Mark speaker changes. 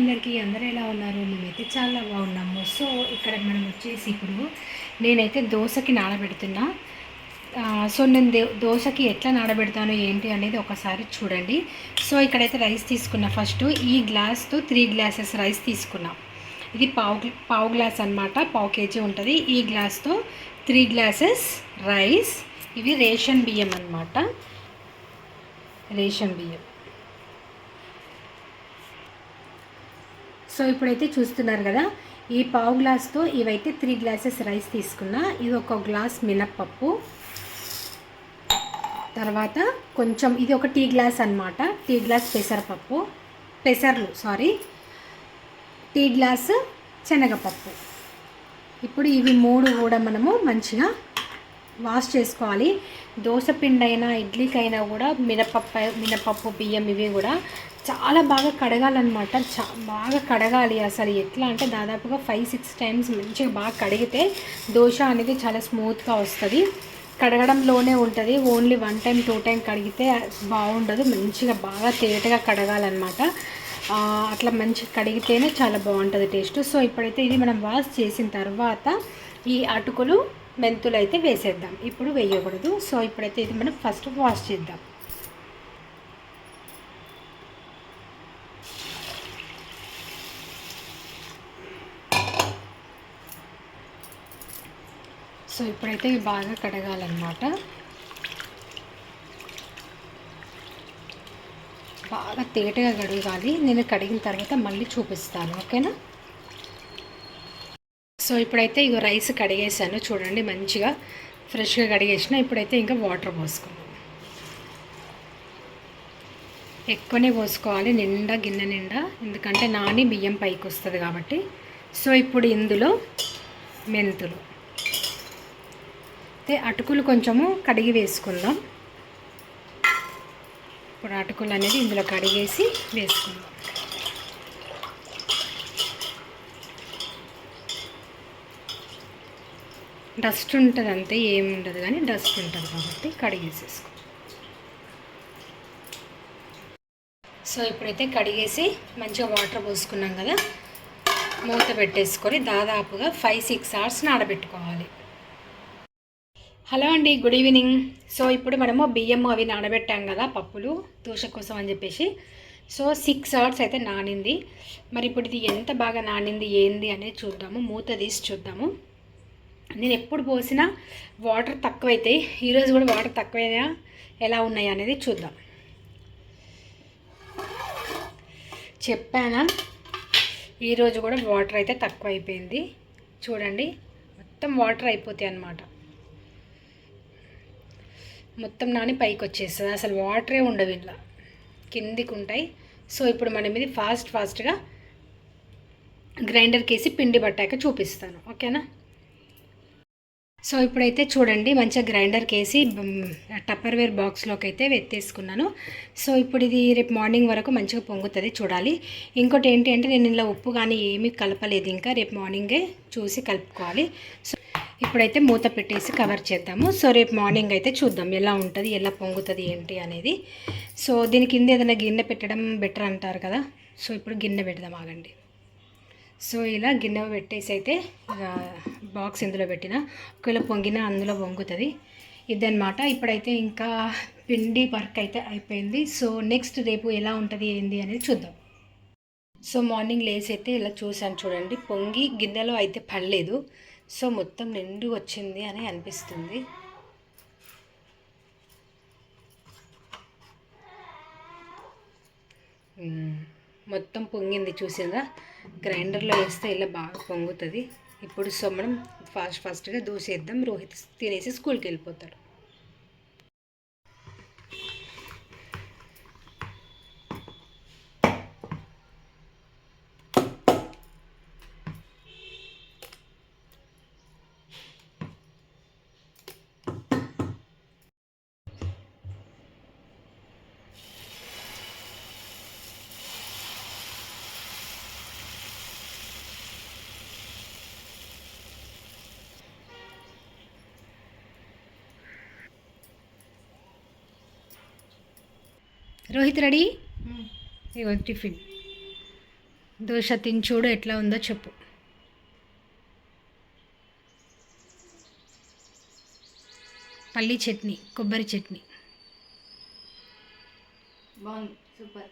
Speaker 1: అందరికీ అందరూ ఎలా ఉన్నారు? మేమైతే చాలా బాగున్నాము. సో ఇక్కడ మనం వచ్చేసి ఇప్పుడు నేనైతే దోశకి నానబెడుతున్నా సో నేను దోశకి ఎట్లా నానబెడతాను ఏంటి అనేది ఒకసారి చూడండి. సో ఇక్కడైతే రైస్ తీసుకున్నా. ఫస్ట్ ఈ గ్లాస్తో త్రీ గ్లాసెస్ రైస్ తీసుకున్నా. ఇది పావు పావు గ్లాస్ అన్నమాట పావు కేజీ ఉంటుంది. ఈ గ్లాస్తో త్రీ గ్లాసెస్ రైస్. ఇవి రేషన్ బియ్యం అన్నమాట. రేషన్ బియ్యం. సో ఇప్పుడైతే చూస్తున్నారు కదా ఈ పావు గ్లాస్తో ఇవైతే త్రీ గ్లాసెస్ రైస్ తీసుకున్నా. ఇది ఒక గ్లాస్ మినప్పప్పు. తర్వాత కొంచెం ఇది ఒక టీ గ్లాస్ అన్నమాట. టీ గ్లాస్ పెసరపప్పు. పెసర్లు సారీ. టీ గ్లాస్ శనగపప్పు. ఇప్పుడు ఇవి మూడు కూడా మనము మంచిగా వాష్ చేసుకోవాలి. దోశ అయినా ఇడ్లీకైనా కూడా మినపప్పు మినపప్పు బియ్యం ఇవి కూడా చాలా బాగా కడగాలన్నమాట. చా బాగా కడగాలి అసలు. ఎట్లా అంటే దాదాపుగా ఫైవ్ సిక్స్ టైమ్స్ మంచిగా బాగా కడిగితే దోశ అనేది చాలా స్మూత్గా వస్తుంది. కడగడంలోనే ఉంటుంది. Only one time two time కడిగితే బాగుండదు. మంచిగా బాగా తేటగా కడగాలన్నమాట. అట్లా మంచిగా కడిగితేనే చాలా బాగుంటుంది టేస్ట్. సో ఇప్పుడైతే ఇది మనం వాష్ చేసిన తర్వాత ఈ అటుకులు మెంతులు అయితే వేసేద్దాం. ఇప్పుడు వేయకూడదు. సో ఇప్పుడైతే ఇది మనం ఫస్ట్ వాష్ చేద్దాం. సో ఇప్పుడైతే ఇవి బాగా కడగాలన్నమాట. బాగా తేటగా కడగాలి. నేను కడిగిన తర్వాత మళ్ళీ చూపిస్తాను. ఓకేనా? సో ఇప్పుడైతే ఇగో రైస్ కడిగేసాను చూడండి మంచిగా ఫ్రెష్గా కడిగేసిన. ఇప్పుడైతే ఇంకా వాటర్ పోసుకున్నాను ఎక్కువనే పోసుకోవాలి నిండా గిన్నె నిండా. ఎందుకంటే నాని బియ్యం పైకి వస్తుంది కాబట్టి. సో ఇప్పుడు ఇందులో మెంతులు. అయితే అటుకులు కొంచెము కడిగి వేసుకుందాం. ఇప్పుడు అటుకులు అనేది ఇందులో కడిగేసి వేసుకుందాం. డస్ట్ ఉంటుంది అంతే ఏమి ఉండదు కానీ డస్ట్ ఉంటుంది కాబట్టి కడిగేసేసుకో. సో ఇప్పుడైతే కడిగేసి మంచిగా వాటర్ పోసుకున్నాం కదా మూత పెట్టేసుకొని దాదాపుగా ఫైవ్ సిక్స్ అవర్స్ నానబెట్టుకోవాలి. హలో అండి గుడ్ ఈవినింగ్. సో ఇప్పుడు మనము బియ్యం అవి నానబెట్టాం కదా పప్పులు దోశ కోసం అని చెప్పేసి. సో సిక్స్ అవర్స్ అయితే నానింది. మరి ఇప్పుడు ఇది ఎంత బాగా నానింది ఏంది అనేది చూద్దాము. మూత తీసి చూద్దాము. నేను ఎప్పుడు పోసినా వాటర్ తక్కువైతాయి ఈరోజు కూడా వాటర్ తక్కువైనా ఎలా ఉన్నాయి అనేది చూద్దాం. చెప్పానా? ఈరోజు కూడా వాటర్ అయితే తక్కువ అయిపోయింది చూడండి మొత్తం వాటర్ అయిపోతాయి అన్నమాట. మొత్తం నాని పైకి వచ్చేస్తుంది అసలు వాటరే ఉండవు ఇలా కిందికి ఉంటాయి సో ఇప్పుడు మనం ఇది ఫాస్ట్ ఫాస్ట్గా గ్రైండర్కి వేసి పిండి పట్టాక చూపిస్తాను. ఓకేనా? సో ఇప్పుడైతే చూడండి మంచిగా గ్రైండర్కి వేసి టప్పర్వేర్ బాక్స్లోకి అయితే ఎత్తేసుకున్నాను సో ఇప్పుడు ఇది రేపు మార్నింగ్ వరకు మంచిగా పొంగుతుంది చూడాలి. ఇంకోటి ఏంటి అంటే నేను ఇలా ఉప్పు కానీ ఏమీ కలపలేదు. ఇంకా రేపు మార్నింగే చూసి కలుపుకోవాలి. సో ఇప్పుడైతే మూత పెట్టేసి కవర్ చేద్దాము. సో రేపు మార్నింగ్ అయితే చూద్దాం ఎలా ఉంటుంది ఎలా పొంగుతుంది ఏంటి అనేది. సో దీని కింద ఏదైనా గిన్నె పెట్టడం బెటర్ అంటారు కదా. సో ఇప్పుడు గిన్నె పెడదాం ఆగండి. సో ఇలా గిన్నె పెట్టేసి అయితే ఇక బాక్స్ ఇందులో పెట్టిన ఒకవేళ పొంగినా అందులో పొంగుతుంది. ఇదన్నమాట. ఇప్పుడైతే ఇంకా పిండి వర్క్ అయితే అయిపోయింది. సో నెక్స్ట్ రేపు ఎలా ఉంటుంది ఏంది అనేది చూద్దాం. సో మార్నింగ్ లేసి అయితే ఇలా చూసాను చూడండి. పొంగి గిన్నెలో అయితే పడలేదు. సో మొత్తం నిండు వచ్చింది అని అనిపిస్తుంది. మొత్తం పొంగింది చూసిందా గ్రైండర్లో వేస్తే ఇలా బాగా పొంగుతుంది. ఇప్పుడు సో మనం ఫాస్ట్ ఫాస్ట్గా దోసేద్దాం రోహిత్ తినేసి స్కూల్కి వెళ్ళిపోతాడు. రోహిత్ రెడీ? ఇగో టిఫిన్. దోశ తిని చూడు ఎట్లా ఉందో చెప్పు. పల్లీ చట్నీ కొబ్బరి చట్నీ.
Speaker 2: బాగుంది సూపర్.